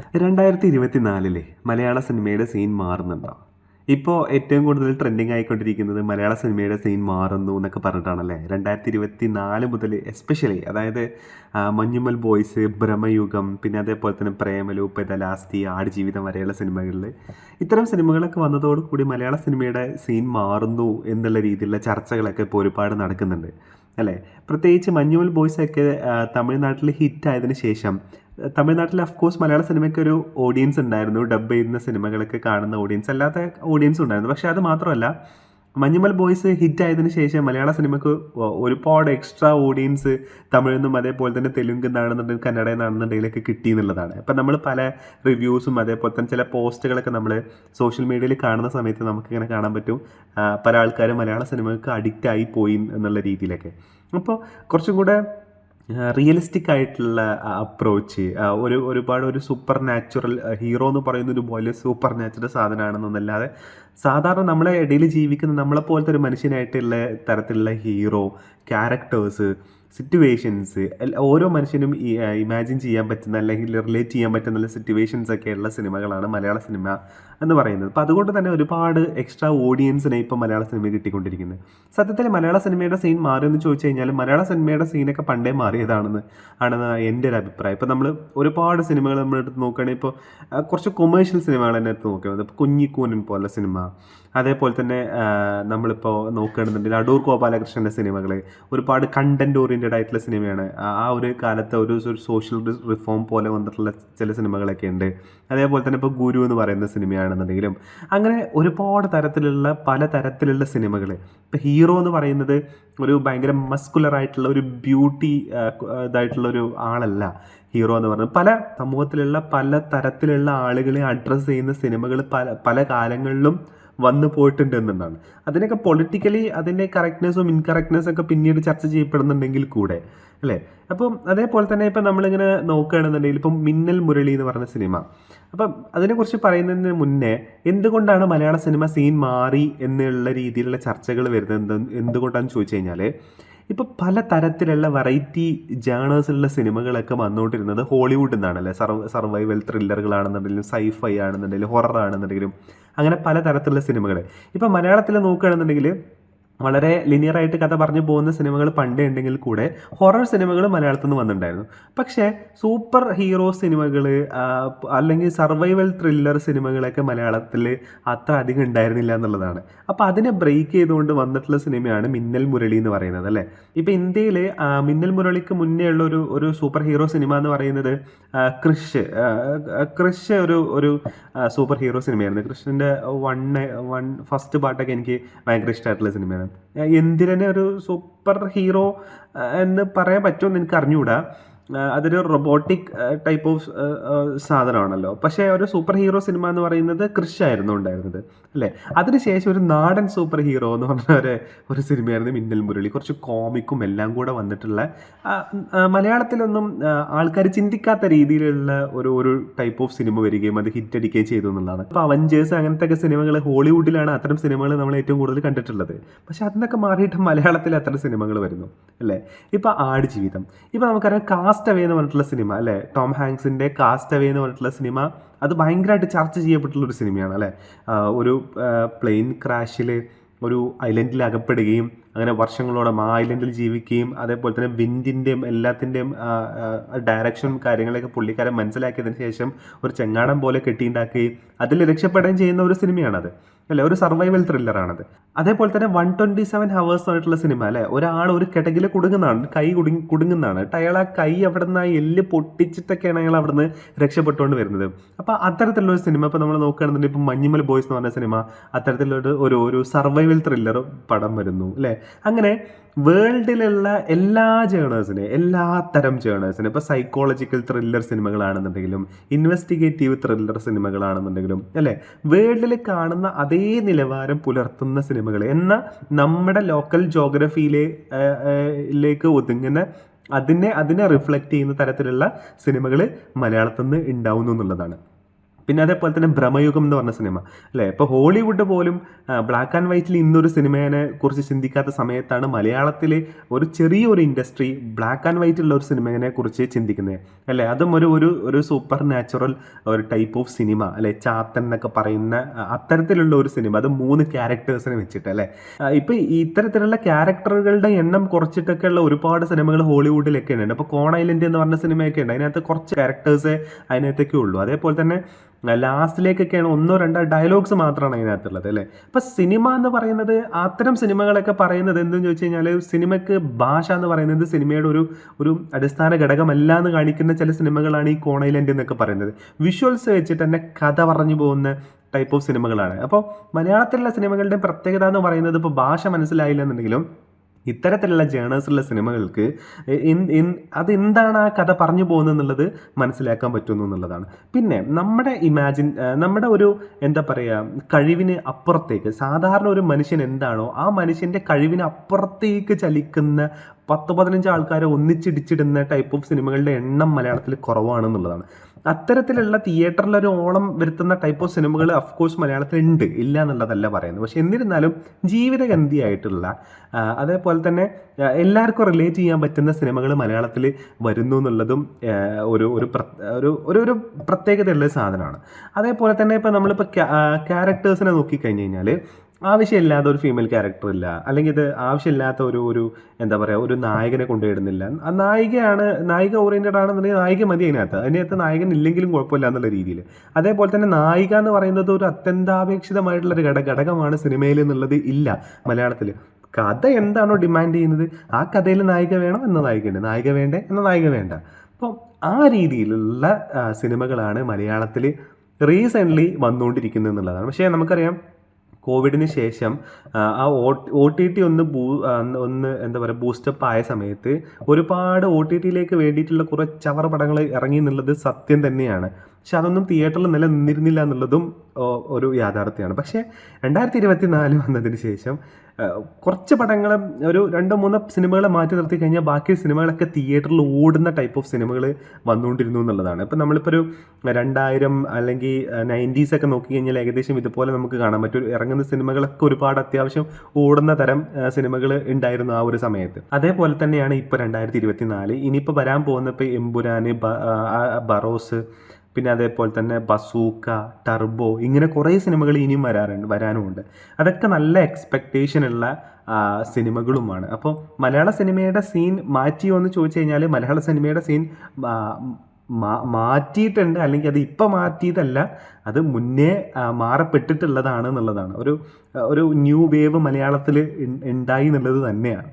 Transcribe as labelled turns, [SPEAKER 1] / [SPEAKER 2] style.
[SPEAKER 1] രണ്ടായിരത്തി ഇരുപത്തിനാലിലെ മലയാള സിനിമയുടെ സീൻ മാറുന്നുണ്ടോ? ഇപ്പോൾ ഏറ്റവും കൂടുതൽ ട്രെൻഡിങ് ആയിക്കൊണ്ടിരിക്കുന്നത് മലയാള സിനിമയുടെ സീൻ മാറുന്നു എന്നൊക്കെ പറഞ്ഞിട്ടാണല്ലേ? രണ്ടായിരത്തി ഇരുപത്തി നാല് മുതൽ എസ്പെഷ്യലി അതായത് മഞ്ഞുമൽ ബോയ്സ് ഭ്രമയുഗം പിന്നെ അതേപോലെ തന്നെ പ്രേമലൂപ്പ് പെതലാസ്തി ആടുജീവിതം വരെയുള്ള സിനിമകളിൽ ഇത്തരം സിനിമകളൊക്കെ വന്നതോടുകൂടി മലയാള സിനിമയുടെ സീൻ മാറുന്നു എന്നുള്ള രീതിയിലുള്ള ചർച്ചകളൊക്കെ ഇപ്പോൾ ഒരുപാട് നടക്കുന്നുണ്ട്. അല്ലേ? പ്രത്യേകിച്ച് മഞ്ഞുമൽ ബോയ്സൊക്കെ തമിഴ്നാട്ടിൽ ഹിറ്റ് ആയതിനു ശേഷം തമിഴ്നാട്ടിൽ അഫ്കോഴ്സ് മലയാള സിനിമയ്ക്ക് ഒരു ഓഡിയൻസ് ഉണ്ടായിരുന്നു. ഡബ് ചെയ്യുന്ന സിനിമകളൊക്കെ കാണുന്ന ഓഡിയൻസ് അല്ലാത്ത ഓഡിയൻസ് ഉണ്ടായിരുന്നു. പക്ഷേ അത് മാത്രമല്ല മഞ്ഞുമൽ ബോയ്സ് ഹിറ്റ് ആയതിനു ശേഷം മലയാള സിനിമയ്ക്ക് ഒരുപാട് എക്സ്ട്രാ ഓഡിയൻസ് തമിഴിൽ നിന്നും അതേപോലെ തന്നെ തെലുങ്ക് നിന്നാണെന്നുണ്ടെങ്കിൽ കന്നഡ നിന്നാണെന്നുണ്ടെങ്കിലൊക്കെ കിട്ടി എന്നുള്ളതാണ്. അപ്പം നമ്മൾ പല റിവ്യൂസും അതേപോലെ തന്നെ ചില പോസ്റ്റുകളൊക്കെ നമ്മൾ സോഷ്യൽ മീഡിയയിൽ കാണുന്ന സമയത്ത് നമുക്കിങ്ങനെ കാണാൻ പറ്റും. പല ആൾക്കാരും മലയാള സിനിമയ്ക്ക് അഡിക്റ്റ് ആയി പോയി എന്നുള്ള രീതിയിലൊക്കെ. അപ്പോൾ കുറച്ചും കൂടെ റിയലിസ്റ്റിക് ആയിട്ടുള്ള അപ്രോച്ച് ഒരു ഒരുപാട് ഒരു സൂപ്പർ നാച്ചുറൽ ഹീറോ എന്ന് പറയുന്ന ഒരു പോലെ സൂപ്പർ നാച്ചുറൽ സാധനമാണെന്നല്ലാതെ സാധാരണ നമ്മളെ ഇടയിൽ ജീവിക്കുന്ന നമ്മളെ പോലത്തെ ഒരു മനുഷ്യനായിട്ടുള്ള തരത്തിലുള്ള ഹീറോ ക്യാരക്ടേഴ്സ് സിറ്റുവേഷൻസ് ഓരോ മനുഷ്യനും ഇമാജിൻ ചെയ്യാൻ പറ്റുന്ന അല്ലെങ്കിൽ റിലേറ്റ് ചെയ്യാൻ പറ്റുന്ന സിറ്റുവേഷൻസ് ഒക്കെ ഉള്ള സിനിമകളാണ് മലയാള സിനിമ എന്ന് പറയുന്നത്. അപ്പോൾ അതുകൊണ്ട് തന്നെ ഒരുപാട് എക്സ്ട്രാ ഓഡിയൻസിനെ ഇപ്പോൾ മലയാള സിനിമ കിട്ടിക്കൊണ്ടിരിക്കുന്നത് സത്യത്തിൽ മലയാള സിനിമയുടെ സീൻ മാറിയെന്ന് ചോദിച്ചു കഴിഞ്ഞാൽ മലയാള സിനിമയുടെ സീനൊക്കെ പണ്ടേ മാറിയതാണെന്ന് ആണെന്ന് എന്റെ ഒരു അഭിപ്രായം. ഇപ്പോൾ നമ്മൾ ഒരുപാട് സിനിമകൾ നമ്മളെടുത്ത് നോക്കുകയാണെങ്കിൽ ഇപ്പോൾ കുറച്ച് കൊമേഴ്ഷ്യൽ സിനിമകൾ തന്നെ എടുത്ത് നോക്കുകയാണ് ഇപ്പോൾ കുഞ്ഞിക്കൂനൻ പോലെ സിനിമ അതേപോലെ തന്നെ നമ്മളിപ്പോൾ നോക്കുകയാണെന്നുണ്ടെങ്കിൽ അടൂർ ഗോപാലകൃഷ്ണന്റെ സിനിമകൾ ഒരുപാട് കണ്ടന്റ് ഓറിയന്റഡ് ആയിട്ടുള്ള സിനിമയാണ്. ആ- ഒരു കാലത്തെ ഒരു ഒരു സോഷ്യൽ റിഫോം പോലെ വന്നിട്ടുള്ള ചില സിനിമകളൊക്കെ ഉണ്ട്. അതേപോലെ തന്നെ ഇപ്പോൾ ഗുരു എന്ന് പറയുന്ന സിനിമയാണെന്നുണ്ടെങ്കിലും അങ്ങനെ ഒരുപാട് തരത്തിലുള്ള പല തരത്തിലുള്ള സിനിമകൾ ഇപ്പോൾ ഹീറോ എന്ന് പറയുന്നത് ഒരു ഭയങ്കര മസ്കുലർ ആയിട്ടുള്ള ഒരു ബ്യൂട്ടി ഇതായിട്ടുള്ള ഒരു ആളല്ല ഹീറോ എന്ന് പറയുന്നത്. പല സമൂഹത്തിലുള്ള പല തരത്തിലുള്ള ആളുകളെ അഡ്രസ്സ് ചെയ്യുന്ന സിനിമകൾ പല പല കാലങ്ങളിലും വന്നു പോയിട്ടുണ്ട് എന്നുള്ളതാണ് അതിനൊക്കെ പൊളിറ്റിക്കലി അതിന്റെ കറക്റ്റ്നെസ്സും ഇൻകറക്റ്റ്നെസ്സും ഒക്കെ പിന്നീട് ചർച്ച ചെയ്യപ്പെടുന്നുണ്ടെങ്കിൽ കൂടെ അല്ലേ? അപ്പം അതേപോലെ തന്നെ ഇപ്പം നമ്മളിങ്ങനെ നോക്കുകയാണെന്നുണ്ടെങ്കിൽ ഇപ്പം മിന്നൽ മുരളി എന്ന് പറഞ്ഞ സിനിമ. അപ്പം അതിനെക്കുറിച്ച് പറയുന്നതിന് മുന്നേ എന്തുകൊണ്ടാണ് മലയാള സിനിമ സീൻ മാറി എന്നുള്ള രീതിയിലുള്ള ചർച്ചകൾ വരുന്നത്? എന്ത് എന്തുകൊണ്ടാണെന്ന് ചോദിച്ചു കഴിഞ്ഞാൽ ഇപ്പോൾ പല തരത്തിലുള്ള വെറൈറ്റി ജേണേഴ്സിലുള്ള സിനിമകളൊക്കെ വന്നുകൊണ്ടിരുന്നത് ഹോളിവുഡിൽ നിന്നാണല്ലേ സർവ സർവൈവൽ ത്രില്ലറുകളാണെന്നുണ്ടെങ്കിലും സൈഫൈ ആണെന്നുണ്ടെങ്കിലും ഹൊറർ ആണെന്നുണ്ടെങ്കിലും അങ്ങനെ പല തരത്തിലുള്ള സിനിമകൾ ഇപ്പം മലയാളത്തിൽ നോക്കുകയാണെന്നുണ്ടെങ്കിൽ വളരെ ലിനിയറായിട്ട് കഥ പറഞ്ഞു പോകുന്ന സിനിമകൾ പണ്ടേ ഉണ്ടെങ്കിൽ കൂടെ ഹൊറർ സിനിമകൾ മലയാളത്തിൽ നിന്ന് വന്നിട്ടുണ്ടായിരുന്നു. പക്ഷേ സൂപ്പർ ഹീറോ സിനിമകൾ അല്ലെങ്കിൽ സർവൈവൽ ത്രില്ലർ സിനിമകളൊക്കെ മലയാളത്തിൽ അത്ര അധികം ഉണ്ടായിരുന്നില്ല എന്നുള്ളതാണ്. അപ്പോൾ അതിനെ ബ്രേക്ക് ചെയ്തുകൊണ്ട് വന്നിട്ടുള്ള സിനിമയാണ് മിന്നൽ മുരളി എന്ന് പറയുന്നത് അല്ലേ? ഇപ്പോൾ ഇന്ത്യയിൽ മിന്നൽ മുരളിക്ക് മുന്നേ ഉള്ള ഒരു ഒരു സൂപ്പർ ഹീറോ സിനിമ എന്ന് പറയുന്നത് കൃഷ് കൃഷ് ഒരു ഒരു സൂപ്പർ ഹീറോ സിനിമയായിരുന്നു. കൃഷ്ണന്റെ വൺ വൺ ഫസ്റ്റ് പാട്ടൊക്കെ എനിക്ക് ഭയങ്കര ഇഷ്ടമായിട്ടുള്ള സിനിമയാണ്. ആ, എന്തിരനെ ഒരു സൂപ്പർ ഹീറോ എന്ന് പറയാൻ പറ്റുമെന്ന് എനിക്ക് അറിഞ്ഞുകൂടാ അതൊരു റൊബോട്ടിക് ടൈപ്പ് ഓഫ് സാധനമാണല്ലോ. പക്ഷേ ഒരു സൂപ്പർ ഹീറോ സിനിമ എന്ന് പറയുന്നത് കൃഷിയായിരുന്നു ഉണ്ടായിരുന്നത് അല്ലേ? അതിനുശേഷം ഒരു നാടൻ സൂപ്പർ ഹീറോ എന്ന് പറഞ്ഞ ഒരു ഒരു സിനിമയായിരുന്നു മിന്നൽ മുരളി. കുറച്ച് കോമിക്കും എല്ലാം കൂടെ വന്നിട്ടുള്ള മലയാളത്തിലൊന്നും ആൾക്കാർ ചിന്തിക്കാത്ത രീതിയിലുള്ള ഒരു ഒരു ടൈപ്പ് ഓഫ് സിനിമ വരികയും അത് ഹിറ്റ് അടിക്കുകയും ചെയ്തു എന്നുള്ളതാണ്. അപ്പോൾ അവഞ്ചേഴ്സ് അങ്ങനത്തെ ഒക്കെ സിനിമകൾ ഹോളിവുഡിലാണ് അത്തരം സിനിമകൾ നമ്മൾ ഏറ്റവും കൂടുതൽ കണ്ടിട്ടുള്ളത്. പക്ഷേ അതിനൊക്കെ മാറിയിട്ട് മലയാളത്തിൽ അത്തരം സിനിമകൾ വരുന്നു അല്ലേ? ഇപ്പോൾ ആടുജീവിതം. ഇപ്പോൾ നമുക്കറിയാം കാസ്റ്റ് അവേ എന്ന് പറഞ്ഞിട്ടുള്ള സിനിമ അല്ലേ? ടോം ഹാങ്സിന്റെ കാസ്റ്റ് അവേ എന്ന് പറഞ്ഞിട്ടുള്ള സിനിമ അത് ഭയങ്കരമായിട്ട് ചർച്ച ചെയ്യപ്പെട്ടുള്ള ഒരു സിനിമയാണ് അല്ലേ? ഒരു പ്ലെയിൻ ക്രാഷിൽ ഒരു ഐലൻഡിൽ അകപ്പെടുകയും അങ്ങനെ വർഷങ്ങളോളം ആ ഐലൻഡിൽ ജീവിക്കുകയും അതേപോലെ തന്നെ വിൻഡിന്റെയും എല്ലാത്തിന്റെയും ഡയറക്ഷനും കാര്യങ്ങളൊക്കെ പുള്ളിക്കാരൻ മനസ്സിലാക്കിയതിന് ശേഷം ഒരു ചെങ്ങാടം പോലെ കെട്ടിയുണ്ടാക്കുകയും അതിൽ രക്ഷപ്പെടുകയും ചെയ്യുന്ന ഒരു സിനിമയാണത് അല്ലേ? ഒരു സർവൈവൽ ത്രില്ലറാണത് അതേപോലെ തന്നെ വൺ ട്വന്റി സെവൻ ഹവേഴ്സ് ആയിട്ടുള്ള സിനിമ അല്ലേ? ഒരാൾ ഒരു കിടകിൽ കുടുങ്ങുന്നതാണ് കൈ കുടുങ്ങി കുടുങ്ങുന്നതാണ്. അയാൾ ആ കൈ അവിടെ നിന്ന് ആ എല്ല് പൊട്ടിച്ചിട്ടൊക്കെയാണ് അയാൾ അവിടെ നിന്ന് രക്ഷപ്പെട്ടുകൊണ്ട് വരുന്നത്. അപ്പോൾ അത്തരത്തിലുള്ള ഒരു സിനിമ ഇപ്പോൾ നമ്മൾ നോക്കുകയാണെന്നുണ്ടെങ്കിൽ ഇപ്പം മഞ്ഞുമൽ ബോയ്സ് എന്ന് പറഞ്ഞ സിനിമ അത്തരത്തിലൊരു ഒരു ഒരു സർവൈവൽ ത്രില്ലർ പടം വരുന്നു അല്ലേ? അങ്ങനെ വേൾഡിലുള്ള എല്ലാ ജേണേഴ്സിനെ എല്ലാ തരം ജേണേഴ്സിനെ ഇപ്പോൾ സൈക്കോളജിക്കൽ ത്രില്ലർ സിനിമകളാണെന്നുണ്ടെങ്കിലും ഇൻവെസ്റ്റിഗേറ്റീവ് ത്രില്ലർ സിനിമകളാണെന്നുണ്ടെങ്കിലും അല്ലേ? വേൾഡിൽ കാണുന്ന അതേ നിലവാരം പുലർത്തുന്ന സിനിമകൾ എന്നാൽ നമ്മുടെ ലോക്കൽ ജോഗ്രഫിയിലെ ലേക്ക് ഒതുങ്ങുന്ന അതിനെ അതിനെ റിഫ്ലക്റ്റ് ചെയ്യുന്ന തരത്തിലുള്ള സിനിമകൾ മലയാളത്തിൽ നിന്ന് ഉണ്ടാവുന്നു എന്നുള്ളതാണ്. പിന്നെ അതേപോലെ തന്നെ ഭ്രമയുഗം എന്ന് പറഞ്ഞ സിനിമ. അല്ലേ? ഇപ്പോൾ ഹോളിവുഡ് പോലും ബ്ലാക്ക് ആൻഡ് വൈറ്റിൽ ഇന്നൊരു സിനിമയെ കുറിച്ച് ചിന്തിക്കാത്ത സമയത്താണ് മലയാളത്തിലെ ഒരു ചെറിയൊരു ഇൻഡസ്ട്രി ബ്ലാക്ക് ആൻഡ് വൈറ്റുള്ള ഒരു സിനിമയെ കുറിച്ച് ചിന്തിക്കുന്നത്. അല്ലേ? അതും ഒരു ഒരു ഒരു സൂപ്പർ നാച്ചുറൽ ഒരു ടൈപ്പ് ഓഫ് സിനിമ അല്ലേ? ചാത്തൻ എന്നൊക്കെ പറയുന്ന അത്തരത്തിലുള്ള ഒരു സിനിമ. അത് മൂന്ന് ക്യാരക്ടേഴ്സിനെ വെച്ചിട്ട് അല്ലേ? ഇപ്പം ഇത്തരത്തിലുള്ള ക്യാരക്ടറുകളുടെ എണ്ണം കുറച്ചിട്ടൊക്കെ ഉള്ള ഒരുപാട് സിനിമകൾ ഹോളിവുഡിലൊക്കെ ഉണ്ട് അപ്പോൾ കോൺ ഐലൻഡ് എന്ന് പറഞ്ഞ സിനിമയൊക്കെ ഉണ്ട്. അതിനകത്ത് കുറച്ച് ക്യാരക്ടേഴ്സേ അതിനകത്തൊക്കെ ഉള്ളൂ. അതേപോലെ തന്നെ ലാസ്റ്റിലേക്കൊക്കെയാണ് ഒന്നോ രണ്ടോ ഡയലോഗ്സ് മാത്രമാണ് അതിനകത്തുള്ളത് അല്ലേ? അപ്പൊ സിനിമ എന്ന് പറയുന്നത് അത്തരം സിനിമകളൊക്കെ പറയുന്നത് എന്തെന്ന് ചോദിച്ചു കഴിഞ്ഞാൽ സിനിമയ്ക്ക് ഭാഷ എന്ന് പറയുന്നത് സിനിമയുടെ ഒരു ഒരു അടിസ്ഥാന ഘടകമല്ല എന്ന് കാണിക്കുന്ന ചില സിനിമകളാണ് ഈ കോണൈലൻഡ് എന്നൊക്കെ പറയുന്നത്. വിഷ്വൽസ് വെച്ചിട്ട് തന്നെ കഥ പറഞ്ഞു പോകുന്ന ടൈപ്പ് ഓഫ് സിനിമകളാണ്. അപ്പോൾ മലയാളത്തിലുള്ള സിനിമകളുടെ പ്രത്യേകത എന്ന് പറയുന്നത് ഇപ്പോൾ ഭാഷ മനസ്സിലായില്ല എന്നുണ്ടെങ്കിലും ഇത്തരത്തിലുള്ള ജേണേഴ്സുള്ള സിനിമകൾക്ക് അതെന്താണ് ആ കഥ പറഞ്ഞു പോകുന്നത് എന്നുള്ളത് മനസ്സിലാക്കാൻ പറ്റുന്നു എന്നുള്ളതാണ്. പിന്നെ നമ്മുടെ ഇമാജിൻ നമ്മുടെ ഒരു എന്താ പറയുക കഴിവിന് അപ്പുറത്തേക്ക് സാധാരണ ഒരു മനുഷ്യൻ എന്താണോ ആ മനുഷ്യന്റെ കഴിവിന് അപ്പുറത്തേക്ക് ചലിക്കുന്ന പത്ത് പതിനഞ്ച് ആൾക്കാരെ ഒന്നിച്ചിടിച്ചിടുന്ന ടൈപ്പ് ഓഫ് സിനിമകളുടെ എണ്ണം മലയാളത്തിൽ കുറവാണെന്നുള്ളതാണ്. അത്തരത്തിലുള്ള തിയേറ്ററിൽ ഒരു ഓളം വരുത്തുന്ന ടൈപ്പ് ഓഫ് സിനിമകൾ അഫ്കോഴ്സ് മലയാളത്തിൽ ഉണ്ട് ഇല്ല എന്നുള്ളതല്ല പറയുന്നത്. പക്ഷെ എന്നിരുന്നാലും ജീവിതഗന്ധിയായിട്ടുള്ള അതേപോലെ തന്നെ എല്ലാവർക്കും റിലേറ്റ് ചെയ്യാൻ പറ്റുന്ന സിനിമകൾ മലയാളത്തിൽ വരുന്നു എന്നുള്ളതും ഒരു ഒരു ഒരു ഒരു പ്രത്യേകതയുള്ള സാധനമാണ്. അതേപോലെ തന്നെ ഇപ്പോൾ നമ്മളിപ്പോൾ ക്യാരക്ടേഴ്സിനെ നോക്കിക്കഴിഞ്ഞ് കഴിഞ്ഞാൽ ആവശ്യമില്ലാത്ത ഒരു ഫീമെയിൽ ക്യാരക്ടർ ഇല്ല. അല്ലെങ്കിൽ ഇത് ആവശ്യമില്ലാത്ത ഒരു ഒരു എന്താ പറയുക ഒരു നായകനെ കൊണ്ടുവരുന്നില്ല. നായികയാണ് നായിക ഓറിയന്റഡ് ആണെന്നുണ്ടെങ്കിൽ നായിക മതി അതിനകത്ത്. അതിനകത്ത് നായകൻ ഇല്ലെങ്കിലും കുഴപ്പമില്ല എന്നുള്ള രീതിയിൽ. അതേപോലെ തന്നെ നായിക എന്ന് പറയുന്നത് ഒരു അത്യന്താപേക്ഷിതമായിട്ടുള്ള ഒരു ഘട ഘടകമാണ് സിനിമയിൽ എന്നുള്ളത് ഇല്ല മലയാളത്തിൽ. കഥ എന്താണോ ഡിമാൻഡ് ചെയ്യുന്നത് ആ കഥയിൽ നായിക വേണം എന്ന നായികയുണ്ട്. നായിക വേണ്ടേ എന്ന നായിക വേണ്ട. അപ്പോൾ ആ രീതിയിലുള്ള സിനിമകളാണ് മലയാളത്തിൽ റീസെന്റ്ലി വന്നുകൊണ്ടിരിക്കുന്നത് എന്നുള്ളതാണ്. പക്ഷേ നമുക്കറിയാം കോവിഡിന് ശേഷം ആ, ഒ ടി ടി ഒന്ന് ബൂ ഒന്ന് എന്താ പറയുക ബൂസ്റ്റപ്പ് ആയ സമയത്ത് ഒരുപാട് ഒ ടി ടിയിലേക്ക് വേണ്ടിയിട്ടുള്ള കുറേ ചവർ പടങ്ങൾ ഇറങ്ങി എന്നുള്ളത് സത്യം തന്നെയാണ്. പക്ഷെ അതൊന്നും തിയേറ്ററിൽ നിലനിന്നിരുന്നില്ല എന്നുള്ളതും ഒരു യാഥാർത്ഥ്യമാണ്. പക്ഷേ രണ്ടായിരത്തി ഇരുപത്തി നാല് വന്നതിന് ശേഷം കുറച്ച് പടങ്ങൾ ഒരു രണ്ടോ മൂന്നോ സിനിമകളെ മാറ്റി നിർത്തി കഴിഞ്ഞാൽ ബാക്കി സിനിമകളൊക്കെ തിയേറ്ററിൽ ഓടുന്ന ടൈപ്പ് ഓഫ് സിനിമകൾ വന്നുകൊണ്ടിരുന്നു എന്നുള്ളതാണ്. ഇപ്പം നമ്മളിപ്പോൾ ഒരു രണ്ടായിരം അല്ലെങ്കിൽ നയന്റീസ് ഒക്കെ നോക്കി കഴിഞ്ഞാൽ ഏകദേശം ഇതുപോലെ നമുക്ക് കാണാൻ പറ്റും. ഇറങ്ങുന്ന സിനിമകളൊക്കെ ഒരുപാട് അത്യാവശ്യം ഓടുന്ന തരം സിനിമകൾ ഉണ്ടായിരുന്നു ആ ഒരു സമയത്ത്. അതേപോലെ തന്നെയാണ് ഇപ്പോൾ രണ്ടായിരത്തി ഇരുപത്തി നാല് ഇനിയിപ്പോൾ വരാൻ പോകുന്ന ഇപ്പോൾ എമ്പുരാന് ബറോസ് പിന്നെ അതേപോലെ തന്നെ ബസൂക്ക ടർബോ ഇങ്ങനെ കുറേ സിനിമകൾ ഇനിയും വരാറുണ്ട് വരാനുമുണ്ട്. അതൊക്കെ നല്ല എക്സ്പെക്റ്റേഷനുള്ള സിനിമകളുമാണ്. അപ്പോൾ മലയാള സിനിമയുടെ സീൻ മാറ്റിയോ എന്ന് ചോദിച്ചു കഴിഞ്ഞാൽ മലയാള സിനിമയുടെ സീൻ മാറ്റിയിട്ടുണ്ട്. അല്ലെങ്കിൽ അത് ഇപ്പം മാറ്റിയതല്ല അത് മുന്നേ മാറപ്പെട്ടിട്ടുള്ളതാണ് എന്നുള്ളതാണ്. ഒരു ഒരു ന്യൂ വേവ് മലയാളത്തിൽ ഉണ്ടായി എന്നുള്ളത് തന്നെയാണ്.